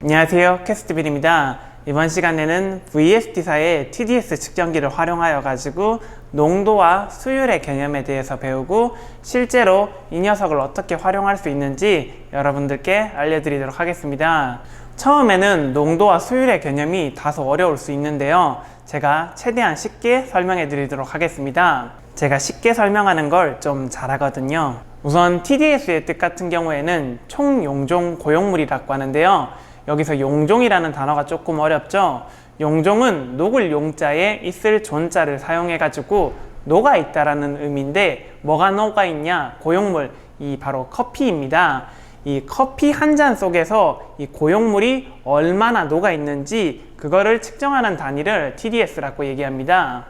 안녕하세요. 캐스트빌입니다. 이번 시간에는 VST사의 TDS 측정기를 활용하여 가지고 농도와 수율의 개념에 대해서 배우고 실제로 이 녀석을 어떻게 활용할 수 있는지 여러분들께 알려드리도록 하겠습니다. 처음에는 농도와 수율의 개념이 다소 어려울 수 있는데요. 제가 최대한 쉽게 설명해 드리도록 하겠습니다. 제가 쉽게 설명하는 걸 좀 잘하거든요. 우선 TDS의 뜻 같은 경우에는 총용종 고용물이라고 하는데요. 여기서 용종이라는 단어가 조금 어렵죠. 용종은 녹을 용자에 있을 존자를 사용해 가지고 녹아 있다라는 의미인데 뭐가 녹아 있냐? 고용물 이 바로 커피입니다. 이 커피 한 잔 속에서 이 고용물이 얼마나 녹아 있는지 그거를 측정하는 단위를 TDS라고 얘기합니다.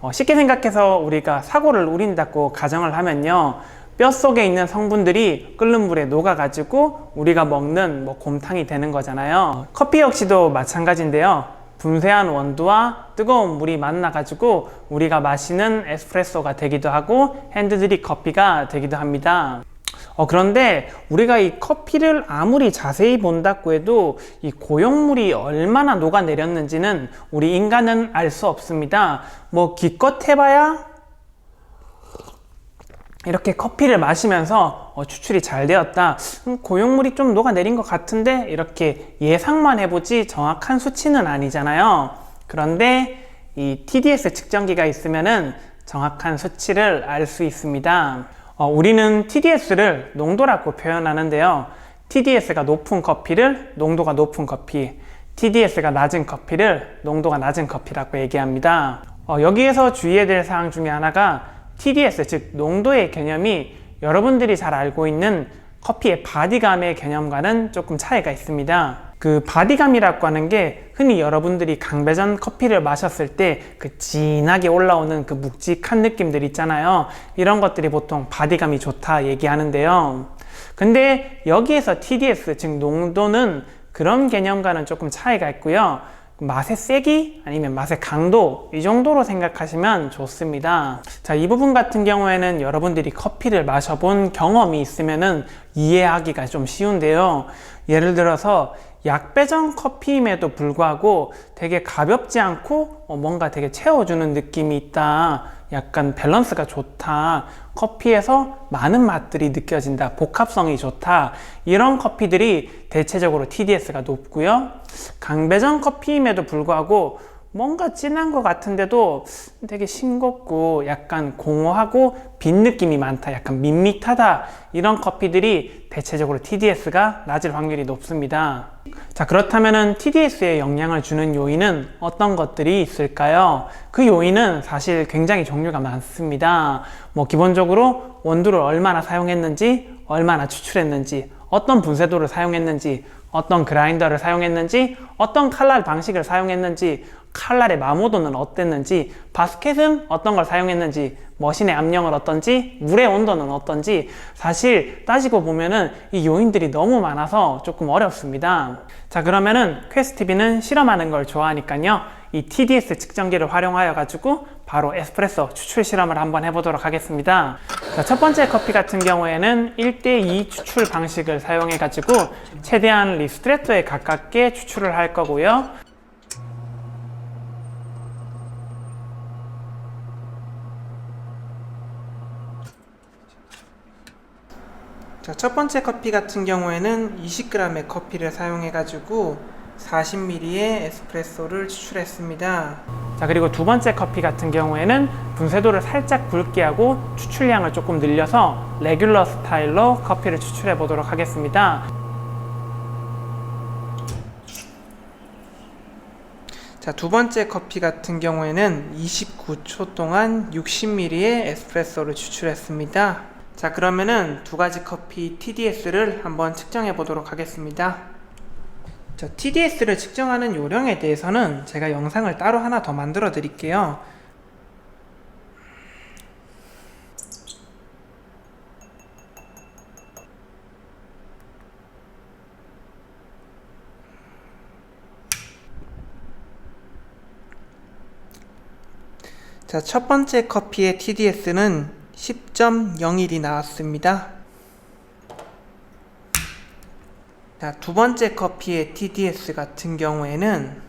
어, 쉽게 생각해서 우리가 사고를 우린다고 가정을 하면요. 뼈 속에 있는 성분들이 끓는 물에 녹아가지고 우리가 먹는 뭐 곰탕이 되는 거잖아요. 커피 역시도 마찬가지인데요. 분쇄한 원두와 뜨거운 물이 만나가지고 우리가 마시는 에스프레소가 되기도 하고 핸드드립 커피가 되기도 합니다. 어, 그런데 우리가 이 커피를 아무리 자세히 본다고 해도 이 고용물이 얼마나 녹아내렸는지는 우리 인간은 알 수 없습니다. 뭐 기껏 해봐야 이렇게 커피를 마시면서 어, 추출이 잘 되었다. 음, 고용물이 좀 녹아내린 것 같은데 이렇게 예상만 해보지 정확한 수치는 아니잖아요. 그런데 이 TDS 측정기가 있으면은 정확한 수치를 알 수 있습니다. 어, 우리는 TDS를 농도라고 표현하는데요. TDS가 높은 커피를 농도가 높은 커피, TDS가 낮은 커피를 농도가 낮은 커피라고 얘기합니다. 어, 여기에서 주의해야 될 사항 중에 하나가 TDS, 즉 농도의 개념이 여러분들이 잘 알고 있는 커피의 바디감의 개념과는 조금 차이가 있습니다. 그 바디감이라고 하는 게 흔히 여러분들이 강배전 커피를 마셨을 때 그 진하게 올라오는 그 묵직한 느낌들 있잖아요. 이런 것들이 보통 바디감이 좋다 얘기하는데요. 근데 여기에서 TDS, 즉 농도는 그런 개념과는 조금 차이가 있고요. 맛의 세기 아니면 맛의 강도 이 정도로 생각하시면 좋습니다. 자, 이 부분 같은 경우에는 여러분들이 커피를 마셔본 경험이 있으면은 이해하기가 좀 쉬운데요. 예를 들어서 약배전 커피임에도 불구하고 되게 가볍지 않고 어, 뭔가 되게 채워주는 느낌이 있다. 약간 밸런스가 좋다. 커피에서 많은 맛들이 느껴진다. 복합성이 좋다. 이런 커피들이 대체적으로 TDS가 높고요. 강배전 커피임에도 불구하고 뭔가 진한 것 같은데도 되게 싱겁고 약간 공허하고 빈 느낌이 많다. 약간 밋밋하다. 이런 커피들이 대체적으로 TDS가 낮을 확률이 높습니다. 자, 그렇다면 TDS에 영향을 주는 요인은 어떤 것들이 있을까요? 그 요인은 사실 굉장히 종류가 많습니다. 뭐, 기본적으로 원두를 얼마나 사용했는지, 얼마나 추출했는지, 어떤 분쇄도를 사용했는지, 어떤 그라인더를 사용했는지, 어떤 칼날 방식을 사용했는지, 칼날의 마모도는 어땠는지, 바스켓은 어떤 걸 사용했는지, 머신의 압력은 어떤지, 물의 온도는 어떤지, 사실 따지고 보면은 이 요인들이 너무 많아서 조금 어렵습니다. 자, 그러면은 퀘스트비는 실험하는 걸 좋아하니까요. 이 TDS 측정기를 활용하여 가지고 바로 에스프레소 추출 실험을 한번 해보도록 하겠습니다. 자, 첫 번째 커피 같은 경우에는 1대2 추출 방식을 사용해 가지고 최대한 리스트레토에 가깝게 추출을 할 거고요. 자, 첫 번째 커피 같은 경우에는 20g의 커피를 사용해 가지고 40ml의 에스프레소를 추출했습니다. 자, 그리고 두 번째 커피 같은 경우에는 분쇄도를 살짝 굵게 하고 추출량을 조금 늘려서 레귤러 스타일로 커피를 추출해 보도록 하겠습니다. 자, 두 번째 커피 같은 경우에는 29초 동안 60ml의 에스프레소를 추출했습니다. 자, 그러면은 두 가지 커피 TDS를 한번 측정해 보도록 하겠습니다. 자, TDS를 측정하는 요령에 대해서는 제가 영상을 따로 하나 더 만들어 드릴게요. 자, 첫 번째 커피의 TDS는 10.01이 나왔습니다. 자, 두 번째 커피의 TDS 같은 경우에는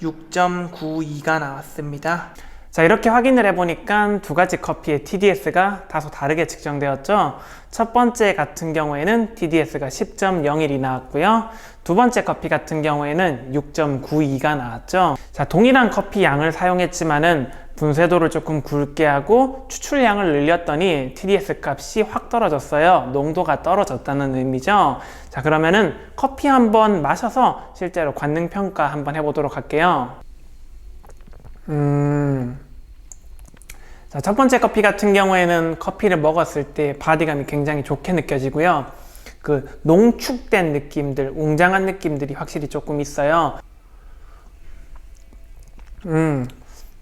6.92가 나왔습니다. 자, 이렇게 확인을 해보니까 두 가지 커피의 TDS가 다소 다르게 측정되었죠. 첫 번째 같은 경우에는 TDS가 10.01이 나왔고요. 두 번째 커피 같은 경우에는 6.92가 나왔죠. 자, 동일한 커피 양을 사용했지만은 분쇄도를 조금 굵게 하고 추출량을 늘렸더니 TDS 값이 확 떨어졌어요. 농도가 떨어졌다는 의미죠. 자, 그러면은 커피 한번 마셔서 실제로 관능 평가 한번 해보도록 할게요. 음. 자, 첫 번째 커피 같은 경우에는 커피를 먹었을 때 바디감이 굉장히 좋게 느껴지고요. 그 농축된 느낌들, 웅장한 느낌들이 확실히 조금 있어요. 음.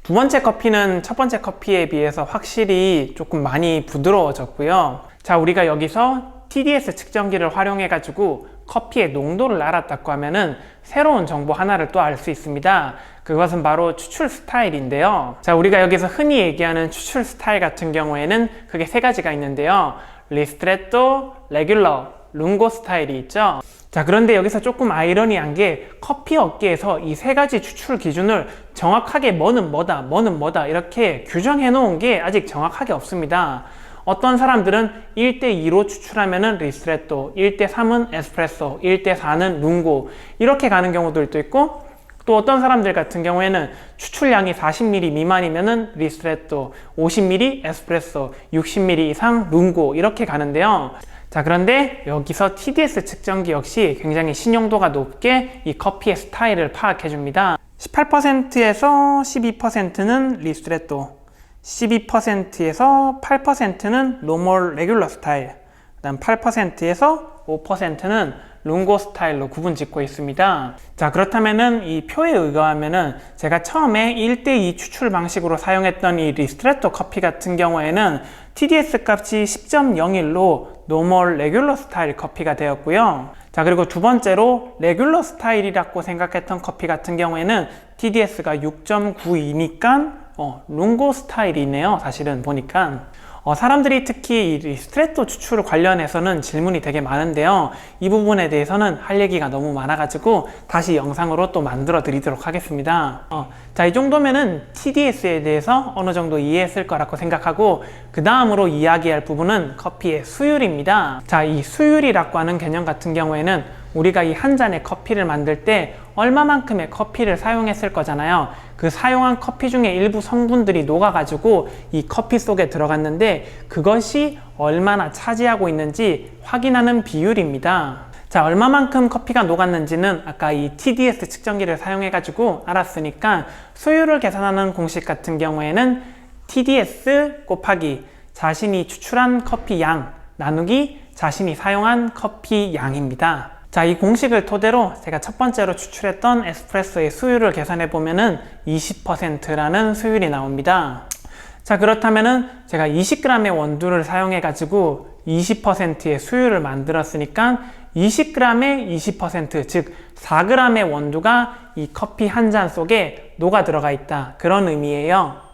두 번째 커피는 첫 번째 커피에 비해서 확실히 조금 많이 부드러워졌고요. 자, 우리가 여기서 TDS 측정기를 활용해 가지고 커피의 농도를 알았다고 하면은 새로운 정보 하나를 또 알 수 있습니다. 그것은 바로 추출 스타일인데요. 자, 우리가 여기서 흔히 얘기하는 추출 스타일 같은 경우에는 그게 세 가지가 있는데요. 리스트레토, 레귤러, 룽고 스타일이 있죠. 자, 그런데 여기서 조금 아이러니한 게 커피 업계에서 이 세 가지 추출 기준을 정확하게 뭐는 뭐다, 뭐는 뭐다 이렇게 규정해 놓은 게 아직 정확하게 없습니다. 어떤 사람들은 1대2로 추출하면은 리스트레토, 1대3은 에스프레소, 1대4는 룽고 이렇게 가는 경우들도 있고 또 어떤 사람들 같은 경우에는 추출량이 40ml 미만이면은 리스트레토, 50ml 에스프레소, 60ml 이상 룽고 이렇게 가는데요. 자, 그런데 여기서 TDS 측정기 역시 굉장히 신용도가 높게 이 커피의 스타일을 파악해 줍니다. 18%에서 12%는 리스트레토, 12%에서 8%는 노멀 레귤러 스타일, 그다음 8%에서 5%는 룽고 스타일로 구분 짓고 있습니다. 자, 그렇다면은 이 표에 의거하면은 제가 처음에 1대2 추출 방식으로 사용했던 이 리스트레토 커피 같은 경우에는 TDS 값이 10.01로 노멀 레귤러 스타일 커피가 되었고요. 자, 그리고 두 번째로 레귤러 스타일이라고 생각했던 커피 같은 경우에는 TDS가 6.92니까 어, 룽고 스타일이네요. 사실은 보니까. 어, 사람들이 특히 이 스트레토 추출 관련해서는 질문이 되게 많은데요. 이 부분에 대해서는 할 얘기가 너무 많아가지고 다시 영상으로 또 만들어 드리도록 하겠습니다. 어, 자, 이 정도면은 TDS에 대해서 어느 정도 이해했을 거라고 생각하고 그 다음으로 이야기할 부분은 커피의 수율입니다. 자, 이 수율이라고 하는 개념 같은 경우에는 우리가 이 한 잔의 커피를 만들 때 얼마만큼의 커피를 사용했을 거잖아요. 그 사용한 커피 중에 일부 성분들이 녹아가지고 이 커피 속에 들어갔는데 그것이 얼마나 차지하고 있는지 확인하는 비율입니다. 자, 얼마만큼 커피가 녹았는지는 아까 이 TDS 측정기를 사용해가지고 알았으니까 수율을 계산하는 공식 같은 경우에는 TDS 곱하기 자신이 추출한 커피 양 나누기 자신이 사용한 커피 양입니다. 자, 이 공식을 토대로 제가 첫 번째로 추출했던 에스프레소의 수율을 계산해 보면은 20%라는 수율이 나옵니다. 자, 그렇다면은 제가 20g의 원두를 사용해 가지고 20%의 수율을 만들었으니까 20g의 20%, 즉 4g의 원두가 이 커피 한 잔 속에 녹아 들어가 있다. 그런 의미예요.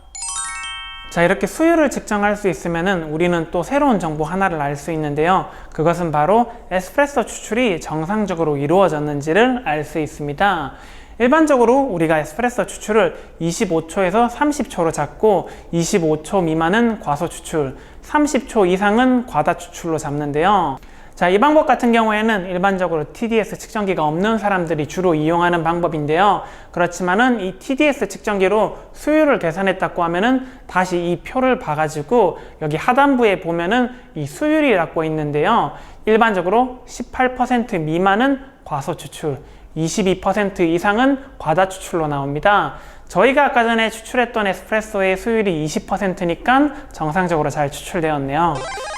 자, 이렇게 수율을 측정할 수 있으면은 우리는 또 새로운 정보 하나를 알 수 있는데요. 그것은 바로 에스프레소 추출이 정상적으로 이루어졌는지를 알 수 있습니다. 일반적으로 우리가 에스프레소 추출을 25초에서 30초로 잡고 25초 미만은 과소 추출, 30초 이상은 과다 추출로 잡는데요. 자, 이 방법 같은 경우에는 일반적으로 TDS 측정기가 없는 사람들이 주로 이용하는 방법인데요. 그렇지만은 이 TDS 측정기로 수율을 계산했다고 하면은 다시 이 표를 봐가지고 여기 하단부에 보면은 이 수율이라고 있는데요. 일반적으로 18% 미만은 과소 추출, 22% 이상은 과다 추출로 나옵니다. 저희가 아까 전에 추출했던 에스프레소의 수율이 20%니까 정상적으로 잘 추출되었네요.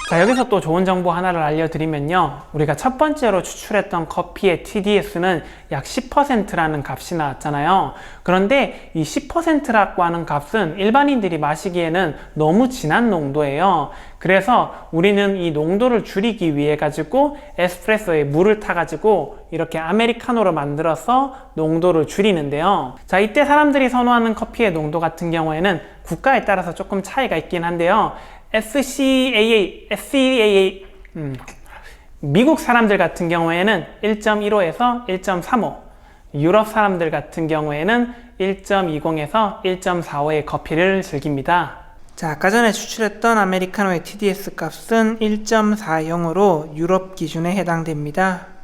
자, 여기서 또 좋은 정보 하나를 알려드리면요. 우리가 첫 번째로 추출했던 커피의 TDS는 약 10%라는 값이 나왔잖아요. 그런데 이 10%라고 하는 값은 일반인들이 마시기에는 너무 진한 농도예요. 그래서 우리는 이 농도를 줄이기 위해 가지고 에스프레소에 물을 타 가지고 이렇게 아메리카노로 만들어서 농도를 줄이는데요. 자, 이때 사람들이 선호하는 커피의 농도 같은 경우에는 국가에 따라서 조금 차이가 있긴 한데요. SCAA, SCAA, 음, 미국 사람들 같은 경우에는 1.15에서 1.35, 유럽 사람들 같은 경우에는 1.20에서 1.45의 커피를 즐깁니다. 자, 아까 전에 추출했던 아메리카노의 TDS 값은 1.40으로 유럽 기준에 해당됩니다.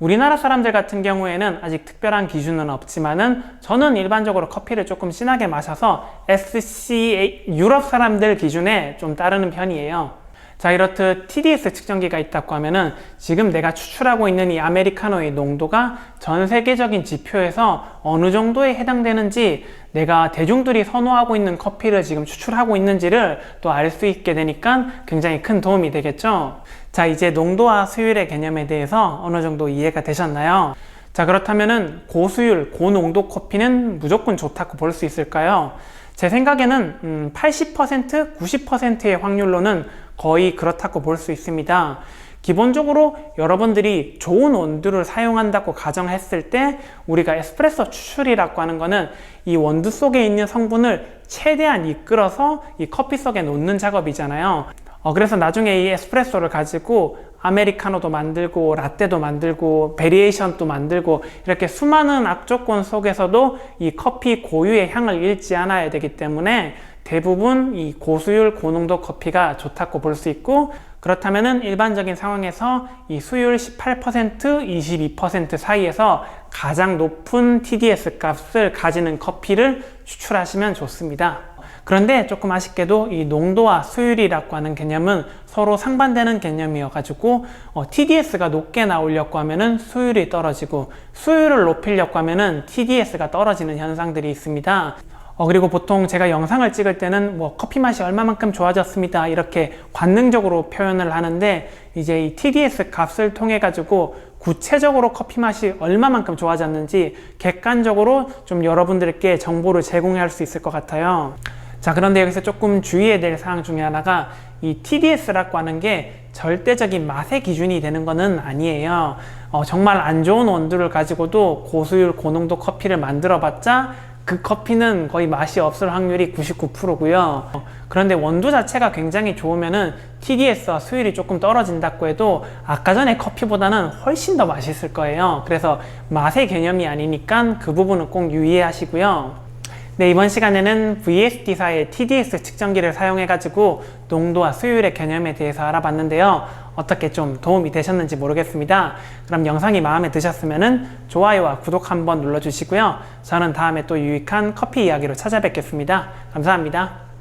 우리나라 사람들 같은 경우에는 아직 특별한 기준은 없지만은 저는 일반적으로 커피를 조금 진하게 마셔서 SCA 유럽 사람들 기준에 좀 따르는 편이에요. 자, 이렇듯 TDS 측정기가 있다고 하면은 지금 내가 추출하고 있는 이 아메리카노의 농도가 전 세계적인 지표에서 어느 정도에 해당되는지 내가 대중들이 선호하고 있는 커피를 지금 추출하고 있는지를 또 알 수 있게 되니까 굉장히 큰 도움이 되겠죠. 자, 이제 농도와 수율의 개념에 대해서 어느 정도 이해가 되셨나요? 자, 그렇다면은 고수율, 고농도 커피는 무조건 좋다고 볼 수 있을까요? 제 생각에는 음, 80%, 90%의 확률로는 거의 그렇다고 볼 수 있습니다. 기본적으로 여러분들이 좋은 원두를 사용한다고 가정했을 때 우리가 에스프레소 추출이라고 하는 거는 이 원두 속에 있는 성분을 최대한 이끌어서 이 커피 속에 놓는 작업이잖아요. 어, 그래서 나중에 이 에스프레소를 가지고 아메리카노도 만들고 라떼도 만들고 베리에이션도 만들고 이렇게 수많은 악조건 속에서도 이 커피 고유의 향을 잃지 않아야 되기 때문에 대부분 이 고수율 고농도 커피가 좋다고 볼 수 있고 그렇다면은 일반적인 상황에서 이 수율 18% 22% 사이에서 가장 높은 TDS 값을 가지는 커피를 추출하시면 좋습니다. 그런데 조금 아쉽게도 이 농도와 수율이라고 하는 개념은 서로 상반되는 개념이어가지고 어, TDS가 높게 나오려고 하면은 수율이 떨어지고 수율을 높이려고 하면은 TDS가 떨어지는 현상들이 있습니다. 어, 그리고 보통 제가 영상을 찍을 때는 뭐 커피 맛이 얼마만큼 좋아졌습니다. 이렇게 관능적으로 표현을 하는데 이제 이 TDS 값을 통해 가지고 구체적으로 커피 맛이 얼마만큼 좋아졌는지 객관적으로 좀 여러분들께 정보를 제공할 수 있을 것 같아요. 자, 그런데 여기서 조금 주의해야 될 사항 중에 하나가 이 TDS라고 하는 게 절대적인 맛의 기준이 되는 것은 아니에요. 어, 정말 안 좋은 원두를 가지고도 고수율, 고농도 커피를 만들어 봤자 그 커피는 거의 맛이 없을 확률이 99%고요. 그런데 원두 자체가 굉장히 좋으면은 TDS와 수율이 조금 떨어진다고 해도 아까 전에 커피보다는 훨씬 더 맛있을 거예요. 그래서 맛의 개념이 아니니까 그 부분은 꼭 유의하시고요. 네, 이번 시간에는 VSD사의 TDS 측정기를 사용해가지고 농도와 수율의 개념에 대해서 알아봤는데요. 어떻게 좀 도움이 되셨는지 모르겠습니다. 그럼 영상이 마음에 드셨으면 좋아요와 구독 한번 눌러주시고요. 저는 다음에 또 유익한 커피 이야기로 찾아뵙겠습니다. 감사합니다.